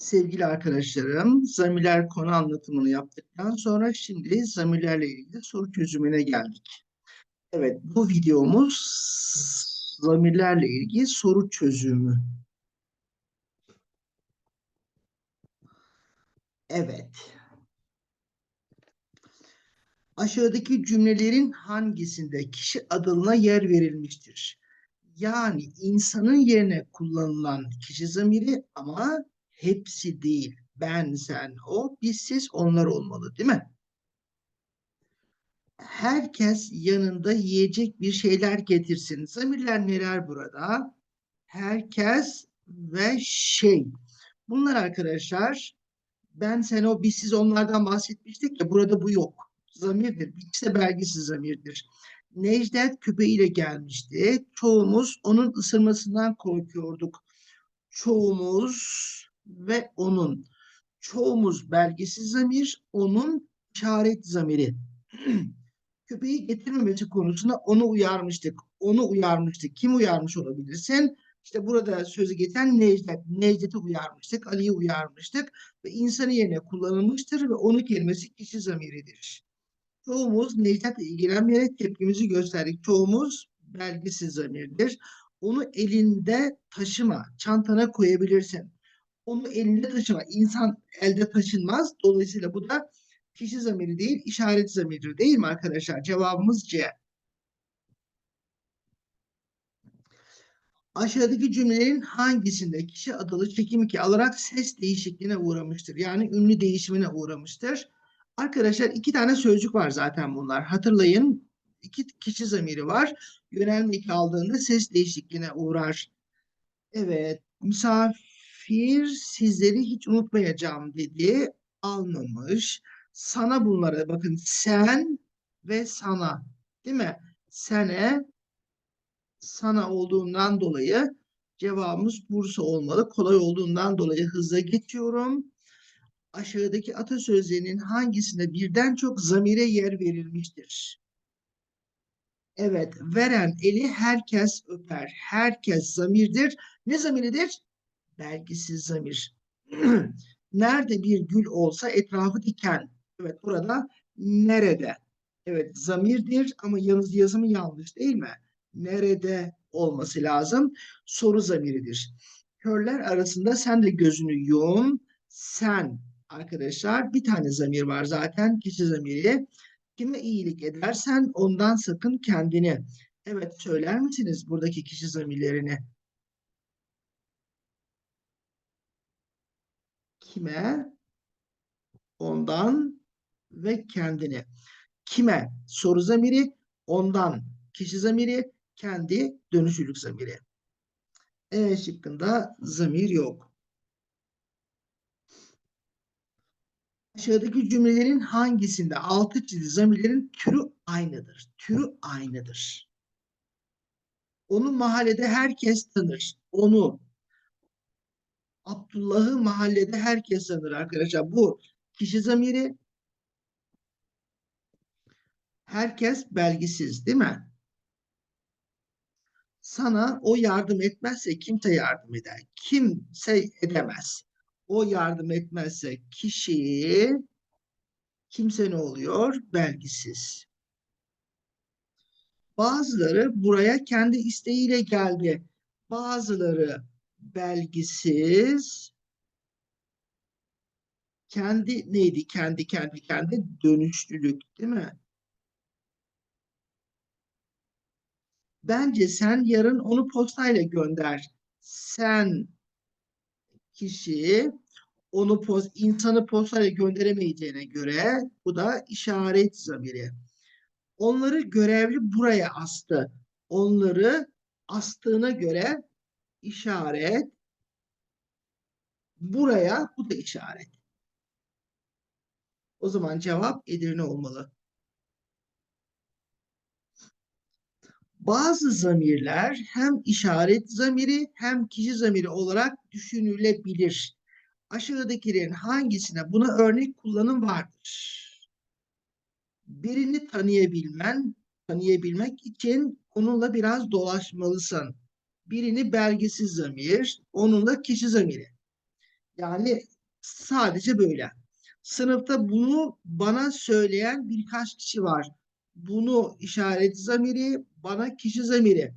Sevgili arkadaşlarım, zamirler konu anlatımını yaptıktan sonra şimdi zamirlerle ilgili soru çözümüne geldik. Evet, bu videomuz zamirlerle ilgili soru çözümü. Evet. Aşağıdaki cümlelerin hangisinde kişi adına yer verilmiştir? Yani insanın yerine kullanılan kişi zamiri ama hepsi değil. Ben, sen, o, biz, siz, onlar olmalı değil mi? Herkes yanında yiyecek bir şeyler getirsin. Zamirler neler burada? Herkes ve şey. Bunlar arkadaşlar ben, sen, o, biz, siz onlardan bahsetmiştik ya burada bu yok. Zamirdir. De belgisiz zamirdir. Necdet köpeğiyle gelmişti. Çoğumuz onun ısırmasından korkuyorduk. Çoğumuz ve onun. Çoğumuz belgesiz zamir, onun işaret zamiri. Köpeği getirmemesi konusunda onu uyarmıştık. Onu uyarmıştık. Kim uyarmış olabilirsin? İşte burada sözü geçen Necdet. Necdet'i uyarmıştık. Ali'yi uyarmıştık. Ve insanı yerine kullanılmıştır ve onu kelimesi kişi zamiridir. Çoğumuz Necdet'le ilgilenmeyerek tepkimizi gösterdik. Çoğumuz belgesiz zamirdir. Onu elinde taşıma, çantana koyabilirsin. Onu elinde taşıma. İnsan elde taşınmaz. Dolayısıyla bu da kişi zamiri değil, işaret zamiridir. Değil mi arkadaşlar? Cevabımız C. Aşağıdaki cümlelerin hangisinde kişi adalı çekim eki alarak ses değişikliğine uğramıştır? Yani ünlü değişimine uğramıştır. Arkadaşlar iki tane sözcük var zaten bunlar. Hatırlayın iki kişi zamiri var. Yönelme eki aldığında ses değişikliğine uğrar. Evet, misafir sizleri hiç unutmayacağım dedi. Almamış. Sana bunlara bakın sen ve sana değil mi? Sene sana olduğundan dolayı cevabımız Bursa olmalı. Kolay olduğundan dolayı hızla geçiyorum. Aşağıdaki atasözlerinin hangisinde birden çok zamire yer verilmiştir? Evet, veren eli herkes öper. Herkes zamirdir. Ne zamiridir? Belgisiz zamir. Nerede bir gül olsa etrafı diken. Evet, burada nerede? Evet, zamirdir ama yalnız yazımı yanlış değil mi? Nerede olması lazım? Soru zamiridir. Körler arasında sen de gözünü yum. Sen arkadaşlar bir tane zamir var zaten kişi zamiri. Kime iyilik edersen ondan sakın kendini. Evet söyler misiniz buradaki kişi zamirlerini? Kime? Ondan ve kendini. Kime? Soru zamiri. Ondan kişi zamiri. Kendi dönüşülük zamiri. E şıkkında zamir yok. Aşağıdaki cümlelerin hangisinde altı çizili zamirlerin türü aynıdır? Türü aynıdır. Onu mahallede herkes tanır. Onu Abdullah'ı mahallede herkes tanır arkadaşlar. Bu kişi zamiri herkes belgisiz değil mi? Sana o yardım etmezse kimse yardım eder. Kimse edemez o yardım etmezse kişi kimse ne oluyor? Belgisiz. Bazıları buraya kendi isteğiyle geldi. Bazıları belgisiz. Kendi neydi? Kendi kendi kendi dönüşlülük değil mi? Bence sen yarın onu postayla gönder. Sen kişi onu post, insanı postayla gönderemeyeceğine göre bu da işaret zamiri. Onları görevli buraya astı. Onları astığına göre işaret buraya bu da işaret. O zaman cevap Edirne olmalı. Bazı zamirler hem işaret zamiri hem kişi zamiri olarak düşünülebilir. Aşağıdakilerin hangisine buna örnek kullanım vardır? Birini tanıyabilmen, tanıyabilmek için onunla biraz dolaşmalısın. Birini belgesiz zamir, onunla kişi zamiri. Yani sadece böyle. Sınıfta bunu bana söyleyen birkaç kişi var. Bunu işaret zamiri, bana kişi zamiri.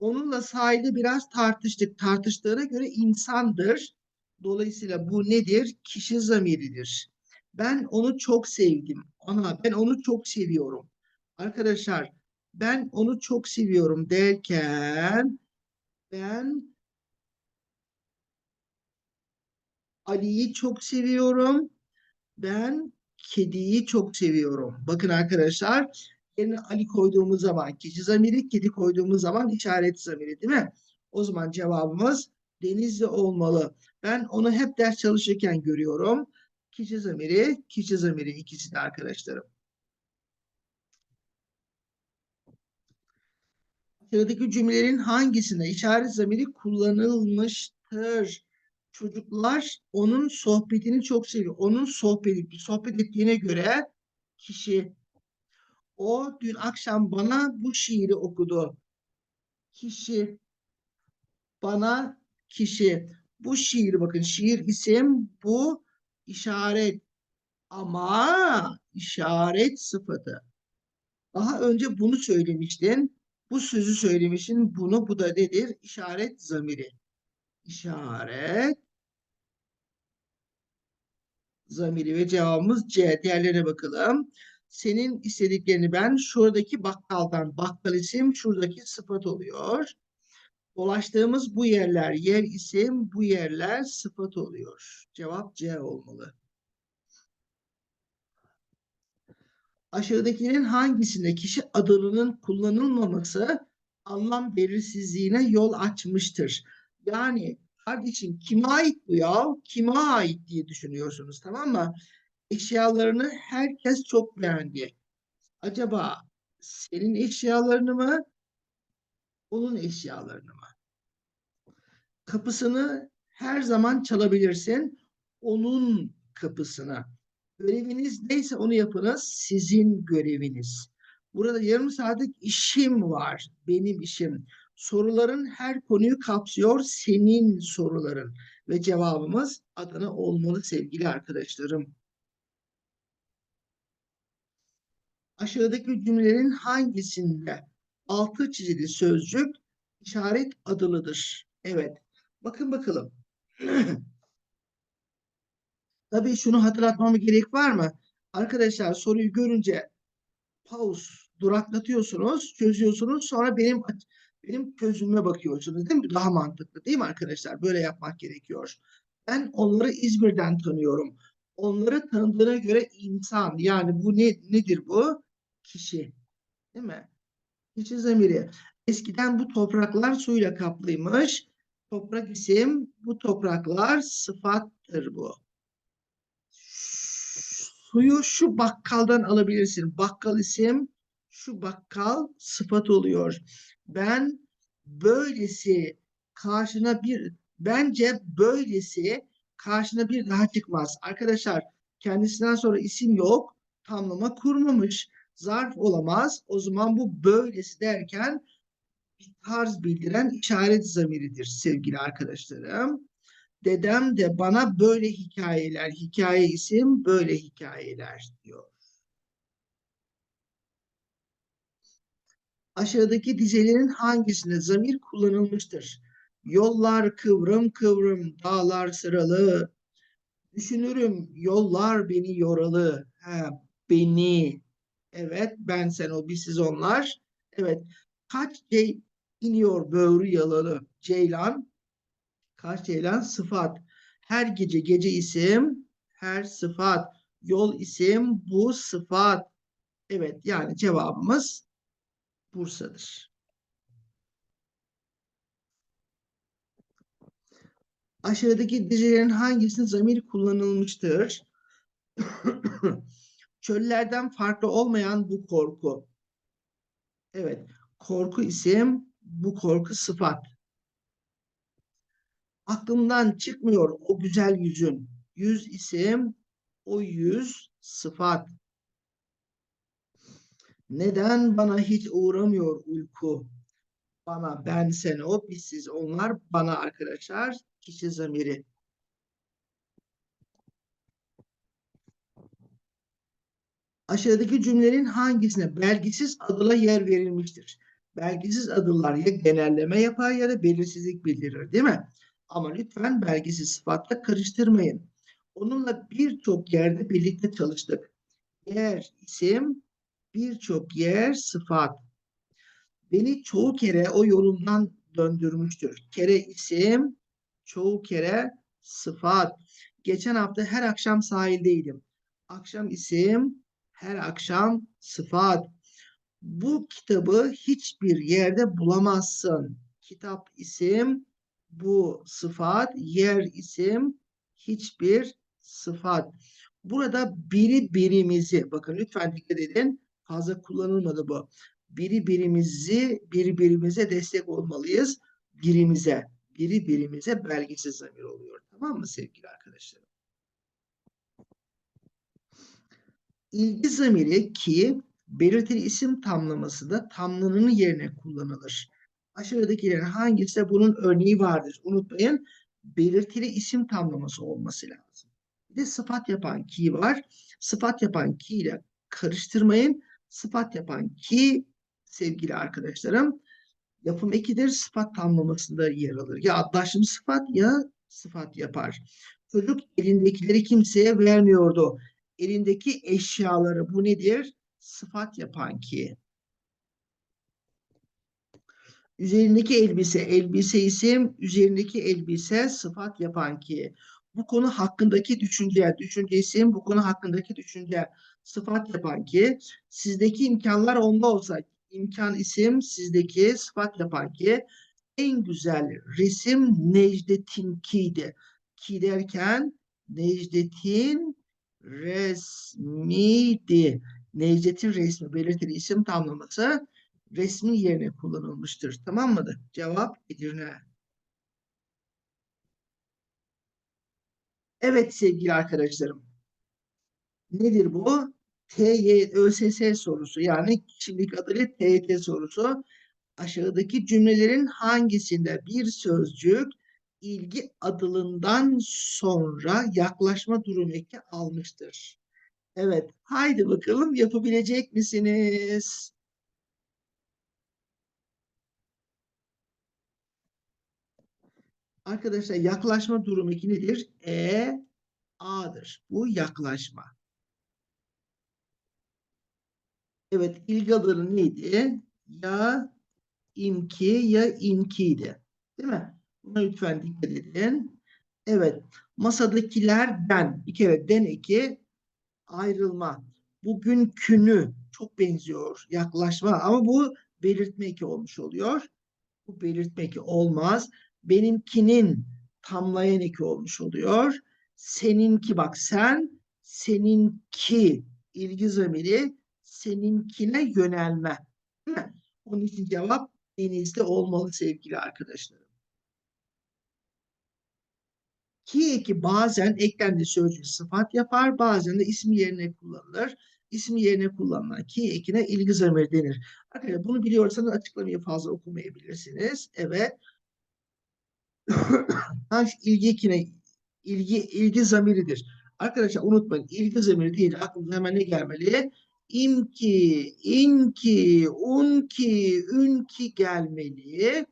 Onunla sahilde biraz tartıştık. Tartıştığına göre insandır. Dolayısıyla bu nedir? Kişi zamiridir. Ben onu çok sevdim. Ana ben onu çok seviyorum. Arkadaşlar ben onu çok seviyorum derken ben Ali'yi çok seviyorum. Ben kediyi çok seviyorum. Bakın arkadaşlar yerine Ali koyduğumuz zaman kişi zamiri, kedi koyduğumuz zaman işaret zamiri değil mi? O zaman cevabımız Denizli olmalı. Ben onu hep ders çalışırken görüyorum. Kişi zamiri, kişi zamiri ikisi de arkadaşlarım. Sıradaki cümlelerin hangisinde işaret zamiri kullanılmıştır? Çocuklar onun sohbetini çok seviyor. Onun sohbeti, sohbet ettiğine göre kişi o dün akşam bana bu şiiri okudu. Kişi bana kişi bu şiir bakın şiir isim bu işaret ama işaret sıfatı. Daha önce bunu söylemiştin. Bu sözü söylemişsin. Bunu bu da nedir? İşaret zamiri. İşaret zamiri ve cevabımız C. Diğerlerine bakalım. Senin istediklerini ben şuradaki bakkaldan bakkal isim şuradaki sıfat oluyor. Dolaştığımız bu yerler yer isim bu yerler sıfat oluyor. Cevap C olmalı. Aşağıdakilerin hangisinde kişi adının kullanılmaması anlam belirsizliğine yol açmıştır? Yani kardeşim kime ait bu ya? Kime ait diye düşünüyorsunuz tamam mı? Eşyalarını herkes çok beğendi. Acaba senin eşyalarını mı? Onun eşyalarını mı? Kapısını her zaman çalabilirsin. Onun kapısını. Göreviniz neyse onu yapınız. Sizin göreviniz. Burada yarım saatlik işim var. Benim işim. Soruların her konuyu kapsıyor. Senin soruların. Ve cevabımız Adana olmalı sevgili arkadaşlarım. Aşağıdaki cümlelerin hangisinde altı çizili sözcük işaret adılıdır? Evet. Bakın bakalım. Tabii şunu hatırlatmama gerek var mı? Arkadaşlar soruyu görünce pause duraklatıyorsunuz, çözüyorsunuz. Sonra benim benim gözüme bakıyorsunuz değil mi? Daha mantıklı değil mi arkadaşlar? Böyle yapmak gerekiyor. Ben onları İzmir'den tanıyorum. Onları tanıdığına göre insan. Yani bu ne, nedir bu? Kişi. Değil mi? Kişi zamiri. Eskiden bu topraklar suyla kaplıymış. Toprak isim, bu topraklar sıfattır bu. Suyu şu bakkaldan alabilirsin. Bakkal isim, şu bakkal sıfat oluyor. Ben böylesi karşına bir bence böylesi karşına bir daha çıkmaz. Arkadaşlar kendisinden sonra isim yok. Tamlama kurmamış. Zarf olamaz. O zaman bu böylesi derken bir tarz bildiren işaret zamiridir sevgili arkadaşlarım. Dedem de bana böyle hikayeler, hikaye isim böyle hikayeler diyor. Aşağıdaki dizelerin hangisinde zamir kullanılmıştır? Yollar kıvrım kıvrım, dağlar sıralı. Düşünürüm yollar beni yoralı. Ha, beni. Evet ben sen o biz siz onlar. Evet kaç şey iniyor böğrü yalalı. Ceylan Ceylan sıfat. Her gece gece isim, her sıfat. Yol isim, bu sıfat. Evet yani cevabımız Bursa'dır. Aşağıdaki dizelerin hangisinde zamir kullanılmıştır? Çöllerden farklı olmayan bu korku. Evet, korku isim, bu korku sıfat aklımdan çıkmıyor o güzel yüzün. Yüz isim, o yüz sıfat. Neden bana hiç uğramıyor uyku? Bana, ben, sen, o, biz, siz, onlar, bana arkadaşlar, kişi zamiri. Aşağıdaki cümlelerin hangisine belgisiz adıla yer verilmiştir? Belgisiz adılar ya genelleme yapar ya da belirsizlik bildirir değil mi? Ama lütfen belgisiz sıfatla karıştırmayın. Onunla birçok yerde birlikte çalıştık. Yer isim, birçok yer sıfat. Beni çoğu kere o yolundan döndürmüştür. Kere isim, çoğu kere sıfat. Geçen hafta her akşam sahildeydim. Akşam isim, her akşam sıfat. Bu kitabı hiçbir yerde bulamazsın. Kitap isim, bu sıfat, yer isim, hiçbir sıfat. Burada biri birimizi, bakın lütfen dikkat edin, fazla kullanılmadı bu. Biri birimizi, biri birimize destek olmalıyız. Birimize, biri birimize belgesiz zamir oluyor. Tamam mı sevgili arkadaşlarım? İlgi zamiri ki belirtili isim tamlamasında tamlananın yerine kullanılır. Aşağıdakilerin hangisi bunun örneği vardır? Unutmayın belirtili isim tamlaması olması lazım. Bir de sıfat yapan ki var. Sıfat yapan ki ile karıştırmayın. Sıfat yapan ki sevgili arkadaşlarım yapım ekidir. Sıfat tamlamasında yer alır. Ya adlaşım sıfat ya sıfat yapar. Çocuk elindekileri kimseye vermiyordu. Elindeki eşyaları bu nedir? Sıfat yapan ki. Üzerindeki elbise, elbise isim, üzerindeki elbise sıfat yapan ki. Bu konu hakkındaki düşünce, düşünce isim, bu konu hakkındaki düşünce sıfat yapan ki. Sizdeki imkanlar onda olsa, imkan isim, sizdeki sıfat yapan ki. En güzel resim Necdet'inki Ki derken Necdet'in resmiydi. Necdet'in resmi belirtili isim tamlaması resmin yerine kullanılmıştır. Tamam mıdır? Cevap Edirne. Evet sevgili arkadaşlarım. Nedir bu? TY, ÖSS sorusu yani kişilik adıyla TYT sorusu. Aşağıdaki cümlelerin hangisinde bir sözcük ilgi adılından sonra yaklaşma durum eki almıştır? Evet, haydi bakalım yapabilecek misiniz? Arkadaşlar yaklaşma durumu eki nedir? E, A'dır. Bu yaklaşma. Evet, adı neydi? Ya imki ya inkiydi. Değil mi? Buna lütfen dikkat edin. Evet, masadakilerden bir kere den eki ayrılma. Bugünkünü çok benziyor yaklaşma ama bu belirtme eki olmuş oluyor. Bu belirtme eki olmaz benimkinin tamlayan eki olmuş oluyor. Seninki bak sen, seninki ilgi zamiri seninkine yönelme. Değil mi? Onun için cevap denizde olmalı sevgili arkadaşlarım. Ki eki bazen eklemli sözcük sıfat yapar, bazen de ismi yerine kullanılır. İsmi yerine kullanılan ki ekine ilgi zamiri denir. Arkadaşlar bunu biliyorsanız açıklamayı fazla okumayabilirsiniz. Evet Taş ilgi kine ilgi ilgi zamiridir. Arkadaşlar unutmayın ilgi zamiri değil aklınıza hemen ne gelmeli? İmki, inki, unki, ünki gelmeli.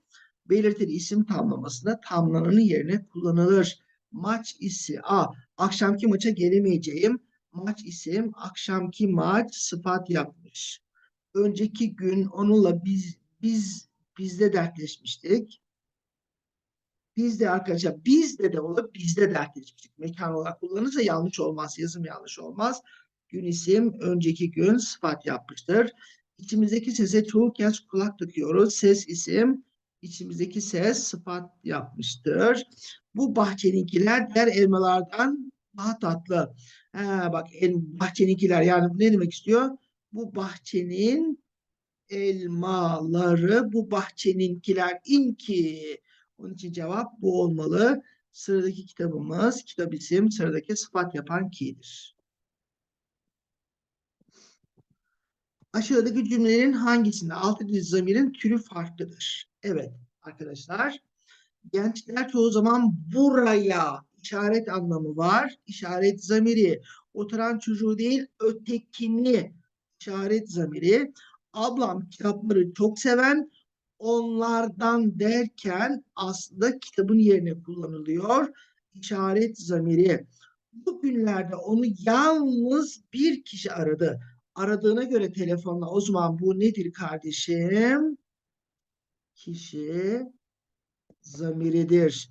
Belirtili isim tamlamasında tamlananın yerine kullanılır. Maç isi, a, akşamki maça gelemeyeceğim. Maç isim, akşamki maç sıfat yapmış. Önceki gün onunla biz biz bizde dertleşmiştik. Biz de arkadaşlar bizde de olup bizde dertleşmiştik. Mekan olarak kullanırsa yanlış olmaz. Yazım yanlış olmaz. Gün isim önceki gün sıfat yapmıştır. İçimizdeki sese çoğu kez kulak tıkıyoruz. Ses isim içimizdeki ses sıfat yapmıştır. Bu bahçeninkiler diğer elmalardan daha tatlı. Ha, bak el, bahçeninkiler yani ne demek istiyor? Bu bahçenin elmaları bu bahçeninkiler inki onun için cevap bu olmalı. Sıradaki kitabımız kitap isim sıradaki sıfat yapan ki'dir. Aşağıdaki cümlelerin hangisinde dizi zamirin türü farklıdır? Evet arkadaşlar. Gençler çoğu zaman buraya işaret anlamı var. İşaret zamiri. Oturan çocuğu değil, ötekini işaret zamiri. Ablam kitapları çok seven, onlardan derken aslında kitabın yerine kullanılıyor. İşaret zamiri. Bu günlerde onu yalnız bir kişi aradı. Aradığına göre telefonla o zaman bu nedir kardeşim? Kişi zamiridir.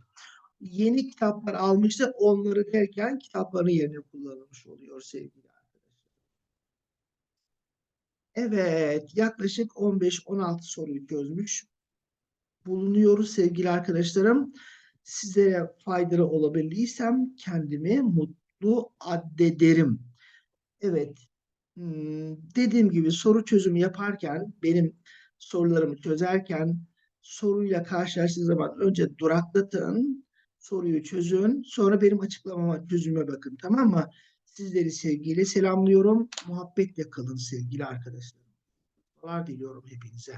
Yeni kitaplar almıştı. Onları derken kitapların yerine kullanılmış oluyor sevgili. Evet, yaklaşık 15-16 soruyu çözmüş bulunuyoruz sevgili arkadaşlarım. Sizlere faydalı olabildiysem kendimi mutlu addederim. Evet, hmm, dediğim gibi soru çözümü yaparken, benim sorularımı çözerken soruyla karşılaştığınız zaman önce duraklatın, soruyu çözün, sonra benim açıklamama, çözüme bakın tamam mı? Sizleri sevgiyle selamlıyorum. Muhabbetle kalın sevgili arkadaşlarım. Var diliyorum hepinize.